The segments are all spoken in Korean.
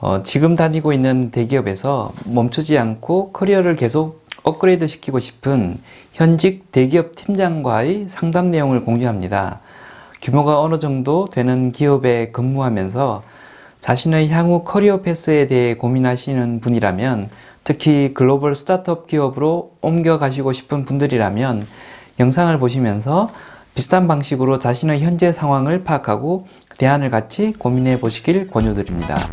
어, 지금 다니고 있는 대기업에서 멈추지 않고 커리어를 계속 업그레이드 시키고 싶은 현직 대기업 팀장과의 상담 내용을 공유합니다. 규모가 어느 정도 되는 기업에 근무하면서 자신의 향후 커리어 패스에 대해 고민하시는 분이라면 특히 글로벌 스타트업 기업으로 옮겨가시고 싶은 분들이라면 영상을 보시면서 비슷한 방식으로 자신의 현재 상황을 파악하고 대안을 같이 고민해 보시길 권유드립니다.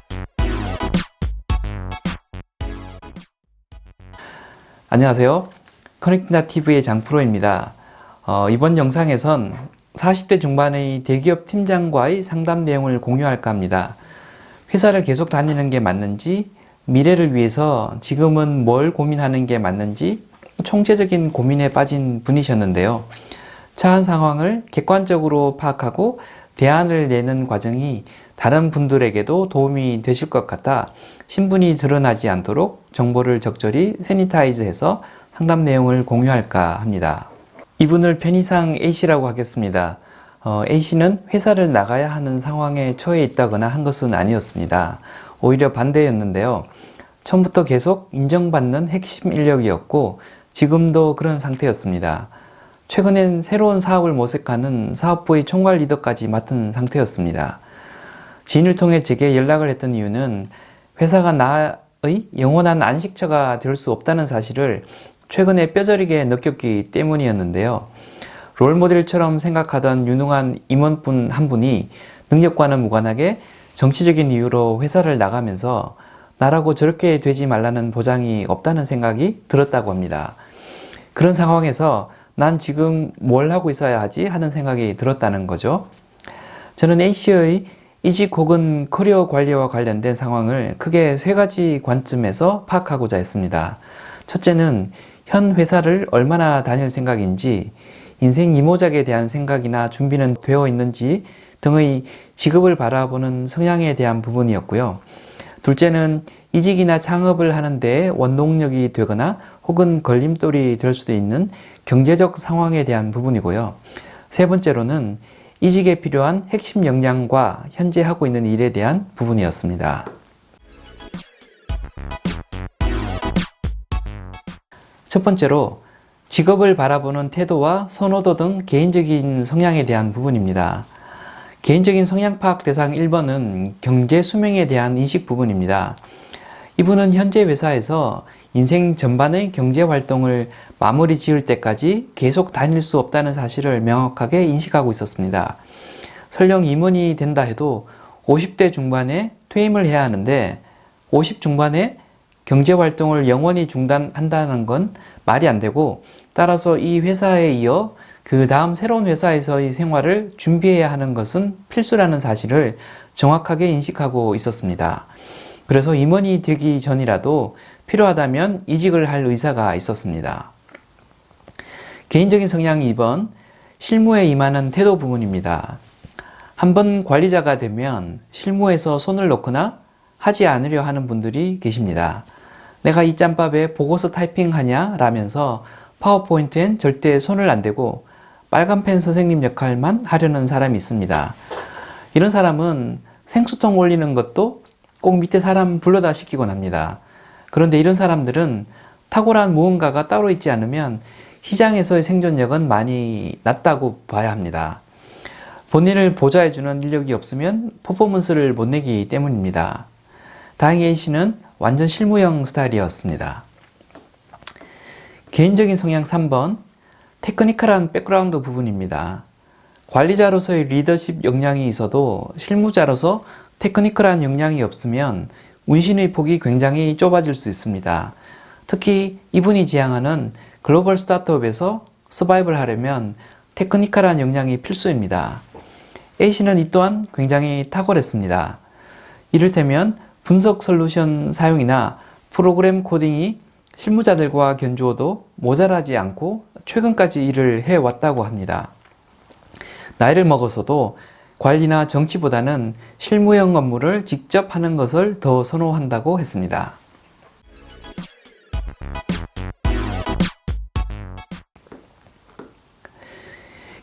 안녕하세요. 커넥티나 TV의 장프로입니다. 어, 이번 영상에선 40대 중반의 대기업 팀장과의 상담 내용을 공유할까 합니다. 회사를 계속 다니는 게 맞는지, 미래를 위해서 지금은 뭘 고민하는 게 맞는지 총체적인 고민에 빠진 분이셨는데요. 처한 상황을 객관적으로 파악하고 대안을 내는 과정이 다른 분들에게도 도움이 되실 것 같아 신분이 드러나지 않도록 정보를 적절히 세니타이즈해서 상담 내용을 공유할까 합니다. 이분을 편의상 A씨라고 하겠습니다. 어, A씨는 회사를 나가야 하는 상황에 처해 있다거나 한 것은 아니었습니다. 오히려 반대였는데요. 처음부터 계속 인정받는 핵심 인력이었고 지금도 그런 상태였습니다. 최근엔 새로운 사업을 모색하는 사업부의 총괄 리더까지 맡은 상태였습니다. 지인을 통해 제게 연락을 했던 이유는 회사가 나의 영원한 안식처가 될 수 없다는 사실을 최근에 뼈저리게 느꼈기 때문이었는데요. 롤모델처럼 생각하던 유능한 임원분 한 분이 능력과는 무관하게 정치적인 이유로 회사를 나가면서 나라고 저렇게 되지 말라는 보장이 없다는 생각이 들었다고 합니다. 그런 상황에서 난 지금 뭘 하고 있어야 하지 하는 생각이 들었다는 거죠. 저는 A씨의 이직 혹은 커리어 관리와 관련된 상황을 크게 세 가지 관점에서 파악하고자 했습니다. 첫째는 현 회사를 얼마나 다닐 생각인지, 인생 이모작에 대한 생각이나 준비는 되어 있는지 등의 직업을 바라보는 성향에 대한 부분이었고요. 둘째는 이직이나 창업을 하는데 원동력이 되거나 혹은 걸림돌이 될 수도 있는 경제적 상황에 대한 부분이고요. 세 번째로는 이직에 필요한 핵심 역량과 현재 하고 있는 일에 대한 부분이었습니다. 첫 번째로 직업을 바라보는 태도와 선호도 등 개인적인 성향에 대한 부분입니다. 개인적인 성향 파악 대상 1번은 경제 수명에 대한 인식 부분입니다. 이분은 현재 회사에서 인생 전반의 경제 활동을 마무리 지을 때까지 계속 다닐 수 없다는 사실을 명확하게 인식하고 있었습니다. 설령 임원이 된다 해도 50대 중반에 퇴임을 해야 하는데 50 중반에 경제 활동을 영원히 중단한다는 건 말이 안 되고 따라서 이 회사에 이어 그 다음 새로운 회사에서의 생활을 준비해야 하는 것은 필수라는 사실을 정확하게 인식하고 있었습니다. 그래서 임원이 되기 전이라도 필요하다면 이직을 할 의사가 있었습니다. 개인적인 성향 2번, 실무에 임하는 태도 부분입니다. 한번 관리자가 되면 실무에서 손을 놓거나 하지 않으려 하는 분들이 계십니다. 내가 이 짬밥에 보고서 타이핑하냐? 라면서 파워포인트엔 절대 손을 안 대고 빨간 펜 선생님 역할만 하려는 사람이 있습니다. 이런 사람은 생수통 올리는 것도 꼭 밑에 사람 불러다 시키곤 합니다. 그런데 이런 사람들은 탁월한 무언가가 따로 있지 않으면 시장에서의 생존력은 많이 낮다고 봐야 합니다. 본인을 보좌해주는 인력이 없으면 퍼포먼스를 못 내기 때문입니다. 다행히 A씨는 완전 실무형 스타일이었습니다. 개인적인 성향 3번, 테크니컬한 백그라운드 부분입니다. 관리자로서의 리더십 역량이 있어도 실무자로서 테크니컬한 역량이 없으면 운신의 폭이 굉장히 좁아질 수 있습니다. 특히 이분이 지향하는 글로벌 스타트업에서 서바이벌 하려면 테크니컬한 역량이 필수입니다. A씨는 이 또한 굉장히 탁월했습니다. 이를테면 분석 솔루션 사용이나 프로그램 코딩이 실무자들과 견주어도 모자라지 않고 최근까지 일을 해왔다고 합니다. 나이를 먹어서도 관리나 정치보다는 실무형 업무를 직접 하는 것을 더 선호한다고 했습니다.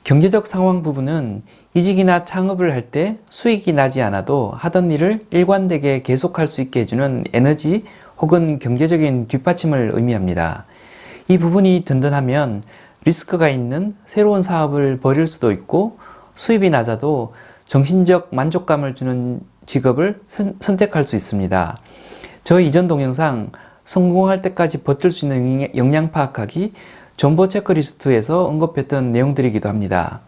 경제적 상황 부분은 이직이나 창업을 할 때 수익이 나지 않아도 하던 일을 일관되게 계속할 수 있게 해주는 에너지 혹은 경제적인 뒷받침을 의미합니다. 이 부분이 든든하면 리스크가 있는 새로운 사업을 벌일 수도 있고 수입이 낮아도 정신적 만족감을 주는 직업을 선- 선택할 수 있습니다. 저 이전 동영상 성공할 때까지 버틸 수 있는 역량 파악하기 정보 체크리스트에서 언급했던 내용들이기도 합니다.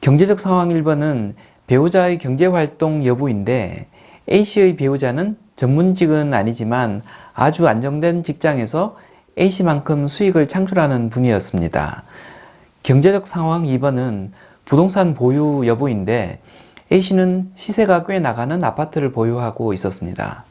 경제적 상황 1번은 배우자의 경제활동 여부인데 A씨의 배우자는 전문직은 아니지만 아주 안정된 직장에서 A씨만큼 수익을 창출하는 분이었습니다. 경제적 상황 2번은 부동산 보유 여부인데 A씨는 시세가 꽤 나가는 아파트를 보유하고 있었습니다.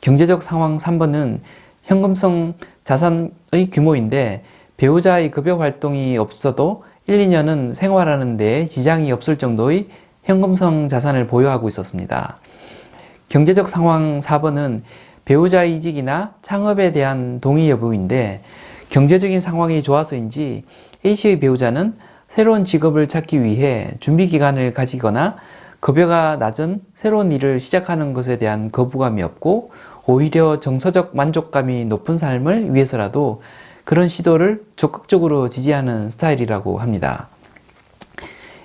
경제적 상황 3번은 현금성 자산의 규모인데 배우자의 급여 활동이 없어도 1, 2년은 생활하는 데 지장이 없을 정도의 현금성 자산을 보유하고 있었습니다. 경제적 상황 4번은 배우자의 이직이나 창업에 대한 동의 여부인데 경제적인 상황이 좋아서인지 A씨의 배우자는 새로운 직업을 찾기 위해 준비 기간을 가지거나 급여가 낮은 새로운 일을 시작하는 것에 대한 거부감이 없고 오히려 정서적 만족감이 높은 삶을 위해서라도 그런 시도를 적극적으로 지지하는 스타일이라고 합니다.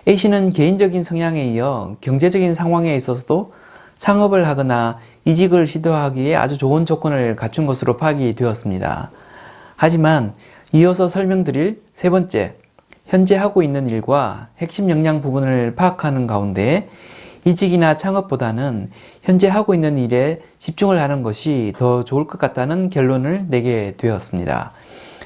A씨는 개인적인 성향에 이어 경제적인 상황에 있어서도 창업을 하거나 이직을 시도하기에 아주 좋은 조건을 갖춘 것으로 파악이 되었습니다. 하지만 이어서 설명드릴 세 번째, 현재 하고 있는 일과 핵심 역량 부분을 파악하는 가운데 이직이나 창업보다는 현재 하고 있는 일에 집중을 하는 것이 더 좋을 것 같다는 결론을 내게 되었습니다.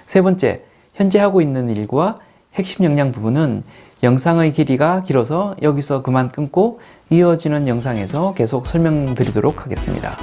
세 번째, 현재 하고 있는 일과 핵심 역량 부분은 영상의 길이가 길어서 여기서 그만 끊고 이어지는 영상에서 계속 설명드리도록 하겠습니다.